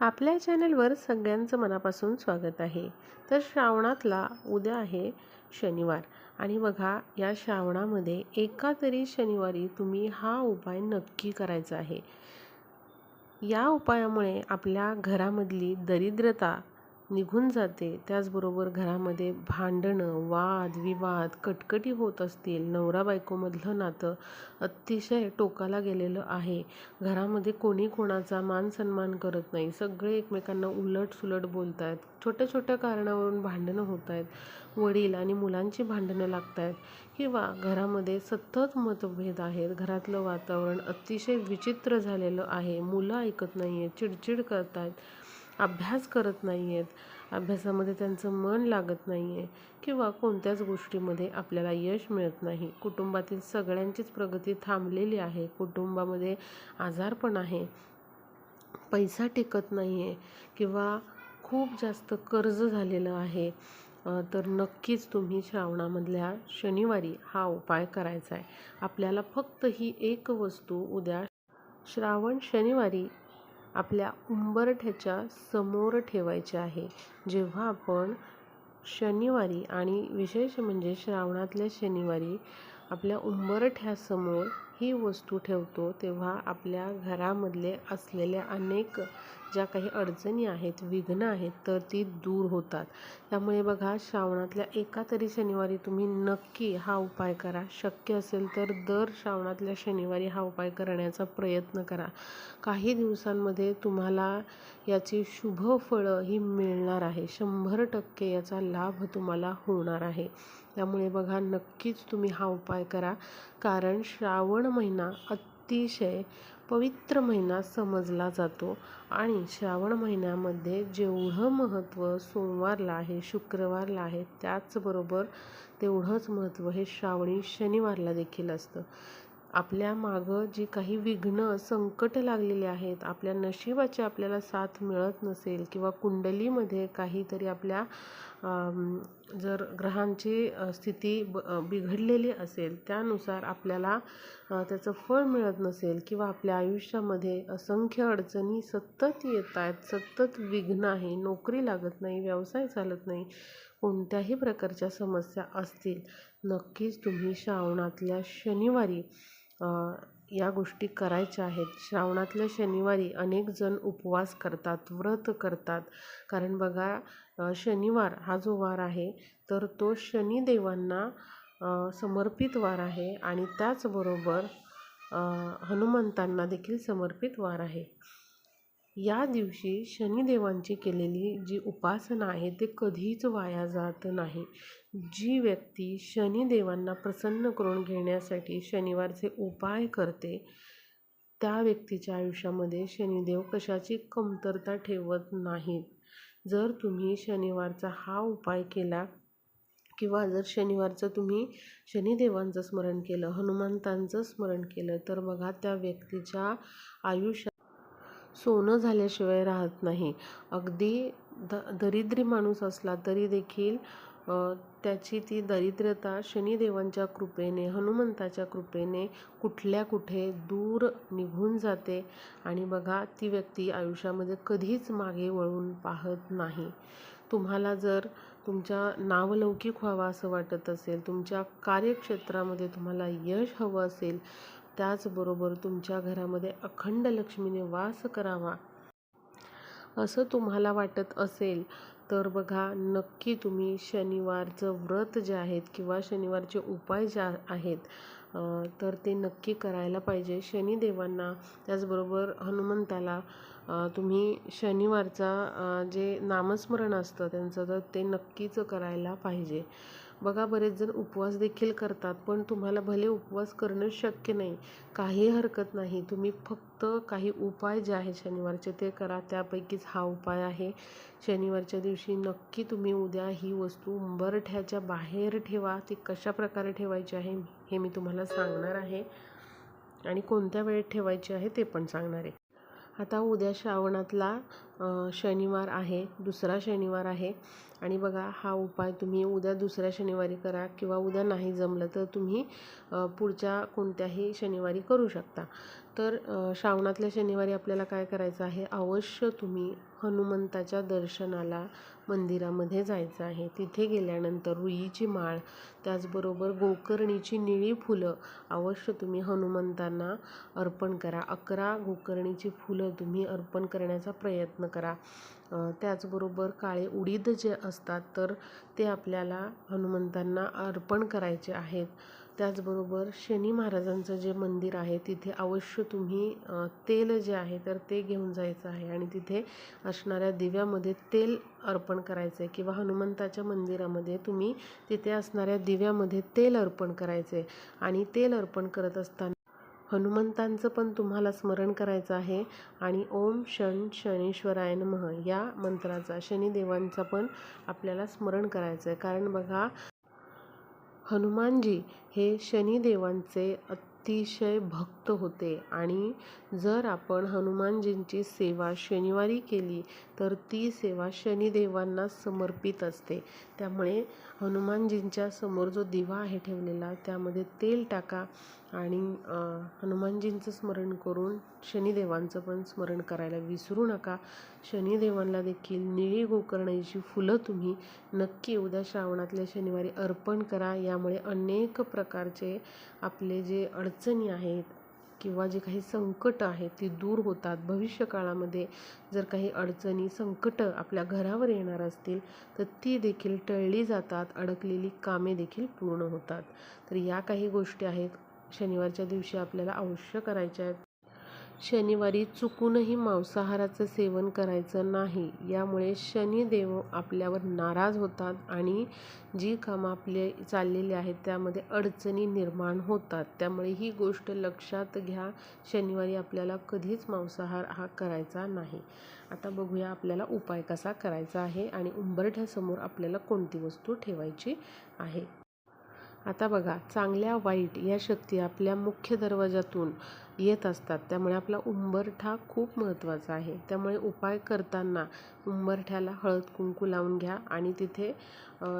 आपल्या चॅनलवर सगळ्यांचं मनापासून स्वागत आहे. तर श्रावणातला उद्या आहे शनिवार आणि बघा या श्रावणामध्ये एका तरी शनिवारी तुम्ही हा उपाय नक्की करायचा आहे. या उपायामुळे आपल्या घरामधली दरिद्रता निघून जाते. त्याचबरोबर घरामध्ये भांडणं वाद विवाद कटकटी होत असतील. नवरा बायकोमधलं नातं अतिशय टोकाला गेलेलं आहे. घरामध्ये कोणी कोणाचा मान सन्मान करत नाही. सगळे एकमेकांना उलट सुलट बोलत आहेत छोट्या छोट्या कारणावरून भांडणं होत आहेत वडील आणि मुलांची भांडणं लागत आहेत किंवा घरामध्ये सतत मतभेद आहेत. घरातलं वातावरण अतिशय विचित्र झालेलं आहे. मुलं ऐकत नाही आहेत चिडचिड करत आहेत अभ्यास करत नाही आहेत अभ्यासामध्ये त्यांचं मन लागत नाही आहे किंवा कोणत्याच गोष्टीमध्ये आपल्याला यश मिळत नाही. कुटुंबातील सगळ्यांचीच प्रगती थांबलेली आहे. कुटुंबामध्ये आजारपण आहे. पैसा टिकत नाही आहे किंवा खूप जास्त कर्ज झालेलं आहे. तर नक्कीच तुम्ही श्रावणामधल्या शनिवारी हा उपाय करायचा आहे आपल्याला फक्त ही एक वस्तू उद्या श्रावण शनिवारी आपल्या उंबरठ्याच्या समोर ठेवायचे आहे. जेव्हा आपण शनिवारी आणि विशेष म्हणजे श्रावणातल्या शनिवारी आपल्या उंबरठ्यासमोर ही वस्तू ठेवतो तेव्हा आपल्या घरामधले असलेल्या अनेक ज्या काही अडचणी आहेत विघ्न आहेत तर ती दूर होतात. त्यामुळे बघा श्रावणातल्या एका तरी शनिवारी तुम्ही नक्की हा उपाय करा. शक्य असेल तर दर श्रावणातल्या शनिवारी हा उपाय करण्याचा प्रयत्न करा. काही दिवसांमध्ये तुम्हाला याची शुभ फळं ही मिळणार आहे. शंभर टक्के याचा लाभ तुम्हाला होणार आहे. त्यामुळे बघा नक्कीच तुम्ही हा उपाय करा. कारण श्रावण महिना अतिशय पवित्र महिना समजला जातो आणि श्रावण महिन्यामध्ये जेवढं महत्त्व सोमवारला आहे शुक्रवारला आहे त्याचबरोबर तेवढंच महत्त्व हे श्रावणी शनिवारला देखील असतं. आपल्या मागं जी काही विघ्न संकट लागलेली आहेत आपल्या नशिबाची आपल्याला साथ मिळत नसेल किंवा कुंडलीमध्ये काहीतरी आपल्या जर ग्रहांची स्थिती ब बिघडलेली असेल त्यानुसार आपल्याला त्याचं फळ मिळत नसेल किंवा आपल्या आयुष्यामध्ये असंख्य अडचणी सतत येत आहेत सतत विघ्न आहे नोकरी लागत नाही व्यवसाय चालत नाही कोणत्याही प्रकारच्या समस्या असतील नक्कीच तुम्ही श्रावणातल्या शनिवारी या गोष्टी करायच्या आहेत. श्रावणातल्या शनिवारी अनेक जण उपवास करतात व्रत करतात. कारण बघा शनिवार हा जो वार आहे तर तो शनिदेवांना समर्पित वार आहे आणि त्याचबरोबर हनुमंतांना देखील समर्पित वार आहे. या दिवशी शनिदेवांची केलेली जी उपासना आहे ते कधीच वाया जात नाही. जी व्यक्ती शनिदेवांना प्रसन्न करून घेण्यासाठी शनिवारचे उपाय करते त्या व्यक्तीच्या आयुष्यामध्ये शनिदेव कशाची कमतरता ठेवत नाहीत. जर तुम्ही शनिवारचा हा उपाय केला किंवा जर शनिवारचं तुम्ही शनिदेवांचं स्मरण केलं हनुमंतांचं स्मरण केलं तर बघा त्या व्यक्तीच्या आयुष्यात सोनं झाल्याशिवाय राहत नाही. अगदी द दरिद्री माणूस असला तरी देखील त्याची ती दरिद्रता शनिदेवांच्या कृपेने हनुमंताच्या कृपेने कुठल्या कुठे दूर निघून जाते. आणि बघा ती व्यक्ती आयुष्यामध्ये कधीच मागे वळून पाहत नाही. तुम्हाला जर तुमच्या नावलौकिक व्हावा असं वाटत असेल तुमच्या कार्यक्षेत्रामध्ये तुम्हाला यश हवं असेल त्याचबरोबर तुमच्या घरामध्ये अखंड लक्ष्मीने वास करावा. असं तुम्हाला वाटत असेल तर बघा नक्की तुम्ही शनिवारचं व्रत जे आहेत किंवा शनिवारचे उपाय जे आहेत तर ते नक्की करायला पाहिजे. शनिदेवांना त्याचबरोबर हनुमंताला तुम्ही शनिवारचा जे नामस्मरण असतं त्यांचं तर ते नक्कीच करायला पाहिजे. बघा बरेच जण उपवास देखील करतात पण तुम्हाला भले उपवास करणं शक्य नाही काही हरकत नाही. तुम्ही फक्त काही उपाय जे आहेत शनिवारचे ते करा. त्यापैकीच हा उपाय आहे. शनिवारच्या दिवशी नक्की तुम्ही उद्या ही वस्तू उंबरठ्याच्या बाहेर ठेवा. ती कशा प्रकारे ठेवायची आहे हे मी तुम्हाला सांगणार आहे आणि कोणत्या वेळेत ठेवायची आहे ते पण सांगणार आहे. आता उद्या श्रावणातला शनिवार आहे दुसरा शनिवार आहे. आणि बघा हा उपाय तुम्ही उद्या दुसऱ्या शनिवारी करा किंवा उद्या नाही जमलं तर तुम्ही पुढच्या कोणत्याही शनिवारी करू शकता. तर श्रावणातल्या शनिवारी आपल्याला काय करायचं आहे? अवश्य तुम्ही हनुमंताच्या दर्शनाला मंदिरामध्ये जायचं आहे. तिथे गेल्यानंतर रुईची माळ त्याचबरोबर गोकर्णीची निळी फुलं अवश्य तुम्ही हनुमंतांना अर्पण करा. अकरा गोकर्णीची फुलं तुम्ही अर्पण करण्याचा प्रयत्न करा. त्याचबरोबर काळे उडीद जे असतात तर ते आपल्याला हनुमंतांना अर्पण करायचे आहेत. त्याचबरोबर शनी महाराजांचं जे मंदिर आहे तिथे अवश्य तुम्ही तेल जे आहे तर ते घेऊन जायचं आहे. आणि तिथे असणाऱ्या दिव्यामध्ये तेल अर्पण करायचं आहे किंवा हनुमंताच्या मंदिरामध्ये तुम्ही तिथे असणाऱ्या दिव्यामध्ये तेल अर्पण करायचे आणि तेल अर्पण करत असताना हनुमंतांचं पण तुम्हाला स्मरण करायचं आहे. आणि ओम शन शनीश्वराय नमः या मंत्राचा शनिदेवांचा पण आपल्याला स्मरण करायचं आहे. कारण बघा हनुमानजी हे शनिदेवांचे अतिशय भक्त होते. आणि जर आपण हनुमानजींची सेवा शनिवारी केली तर ती सेवा शनिदेवांना समर्पित असते. त्यामुळे हनुमानजींच्या समोर जो दिवा आहे ठेवलेला त्यामध्ये तेल टाका आणि हनुमानजींचं स्मरण करून शनिदेवांचं पण स्मरण करायला विसरू नका. शनिदेवांना देखील निळी गोकर्णाची फुलं तुम्ही नक्की उद्या श्रावणातल्या शनिवारी अर्पण करा. यामुळे अनेक प्रकारचे आपले जे अडचणी आहेत किंवा जे काही संकटं आहेत ती दूर होतात. भविष्यकाळामध्ये जर काही अडचणी संकटं आपल्या घरावर येणार असतील तर ती देखील टळली जातात. अडकलेली कामे देखील पूर्ण होतात. तर या काही गोष्टी आहेत. शनिवारच्या दिवशी आपल्याला अवश्य करायच्या आहेत. शनिवारी चुकूनही मांसाहाराचं सेवन करायचं नाही. यामुळे शनिदेव आपल्यावर नाराज होतात आणि जी कामं आपले चाललेली आहेत त्यामध्ये अडचणी निर्माण होतात. त्यामुळे ही गोष्ट लक्षात घ्या शनिवारी आपल्याला कधीच मांसाहार हा करायचा नाही. आता बघूया आपल्याला उपाय कसा करायचा आहे आणि उंबरठ्यासमोर आपल्याला कोणती वस्तू ठेवायची आहे. आता बघा चांगल्या वाईट या शक्ती आपल्या मुख्य दरवाजातून येत असतात. त्यामुळे आपला उंबरठा खूप महत्त्वाचा आहे. त्यामुळे उपाय करताना उंबरठ्याला हळद कुंकू लावून घ्या आणि तिथे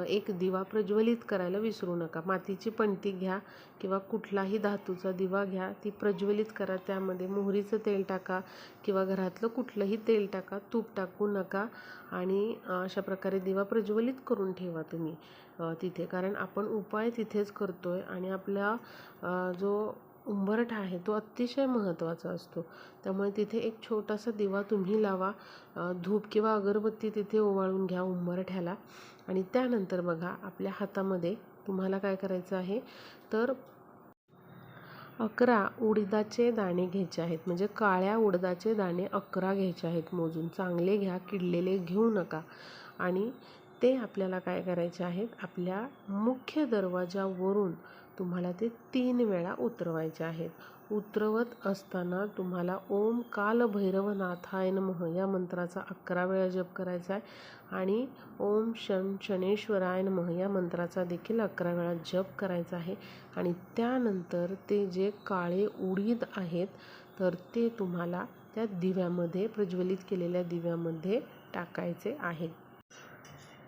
एक दिवा प्रज्वलित करायला विसरू नका. मातीची पणती घ्या किंवा कुठलाही धातूचा दिवा घ्या ती प्रज्वलित करा. त्यामध्ये मोहरीचं तेल टाका किंवा घरातलं कुठलंही तेल टाका तूप टाकू नका आणि अशा प्रकारे दिवा प्रज्वलित करून ठेवा तुम्ही तिथे. कारण आपण उपाय तिथेच करतो आहे आणि आपला जो उंबरठा आहे तो अतिशय महत्त्वाचा असतो. त्यामुळे तिथे एक छोटासा दिवा तुम्ही लावा. धूप किंवा अगरबत्ती तिथे ओवाळून घ्या उंबरठ्याला. आणि त्यानंतर बघा आपल्या हातामध्ये तुम्हाला काय करायचं आहे? तर अकरा उडदाचे दाणे घ्यायचे आहेत. म्हणजे काळ्या उडदाचे दाणे अकरा घ्यायचे आहेत मोजून. चांगले घ्या किडलेले घेऊ नका. आणि ते आपल्याला काय करायचे आहेत? आपल्या मुख्य दरवाजावरून तुम्हाला ते तीन वेळा उतरवायचे आहेत. उतरवत असताना तुम्हाला ओम काल भैरवनाथाय नमः या मंत्राचा अकरा वेळा जप करायचा आहे आणि ओम शं शनेश्वराय नमः या मंत्राचा देखील अकरा वेळा जप करायचा आहे. आणि त्यानंतर ते जे काळे उडीद आहेत तर ते तुम्हाला त्या दिव्यामध्ये प्रज्वलित केलेल्या दिव्यामध्ये टाकायचे आहे.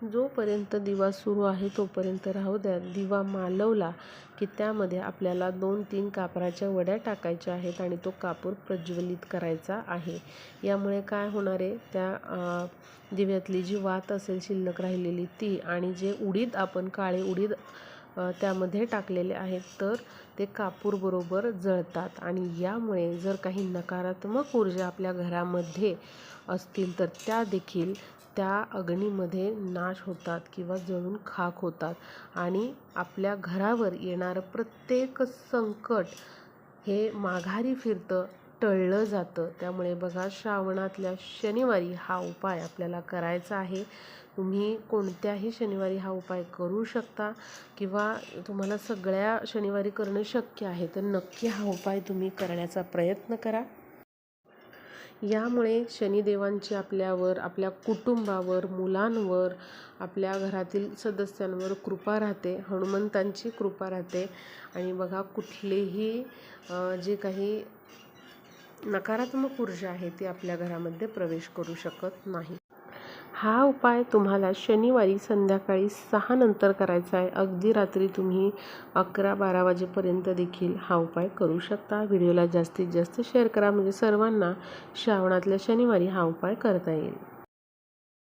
जोपर्यंत दिवा सुरू आहे तोपर्यंत राहू द्या. दिवा मालवला की त्यामध्ये आपल्याला दोन तीन कापराच्या वड्या टाकायच्या आहेत आणि तो कापूर प्रज्वलित करायचा आहे. यामुळे काय होणार आहे? त्या दिव्यातली जी वात असेल शिल्लक राहिलेली ती आणि जे उडीद आपण काळे उडीद त्यामध्ये टाकलेले आहेत तर ते कापूरबरोबर जळतात. आणि यामुळे जर काही नकारात्मक ऊर्जा आपल्या घरामध्ये असतील तर त्या देखील त्या अग्नीमध्ये नाश होतात किंवा जळून खाक होतात. आणि आपल्या घरावर येणारं प्रत्येक संकट हे माघारी फिरतं टळलं जातं. त्यामुळे बघा श्रावणातल्या शनिवारी हा उपाय आपल्याला करायचा आहे. तुम्ही कोणत्याही शनिवारी हा उपाय करू शकता किंवा तुम्हाला सगळ्या शनिवारी करणं शक्य आहे तर नक्की हा उपाय तुम्ही करण्याचा प्रयत्न करा. यामुळे शनिदेवांची आपल्यावर आपल्या कुटुंबावर मुलांवर आपल्या घरातील सदस्यांवर कृपा राहते हनुमंतांची कृपा राहते. आणि बघा कुठलेही जे काही नकारात्मक ऊर्जा आहे ती आपल्या घरामध्ये प्रवेश करू शकत नाही. हा उपाय तुम्हाला शनिवारी संध्याकाळी सहा नंतर करायचा आहे. अगदी रात्री तुम्ही अकरा बारा वाजेपर्यंत देखील हा उपाय करू शकता. व्हिडिओला जास्तीत जास्त शेअर करा. म्हणजे सर्वांना श्रावणातल्या शनिवारी हा उपाय करता येईल.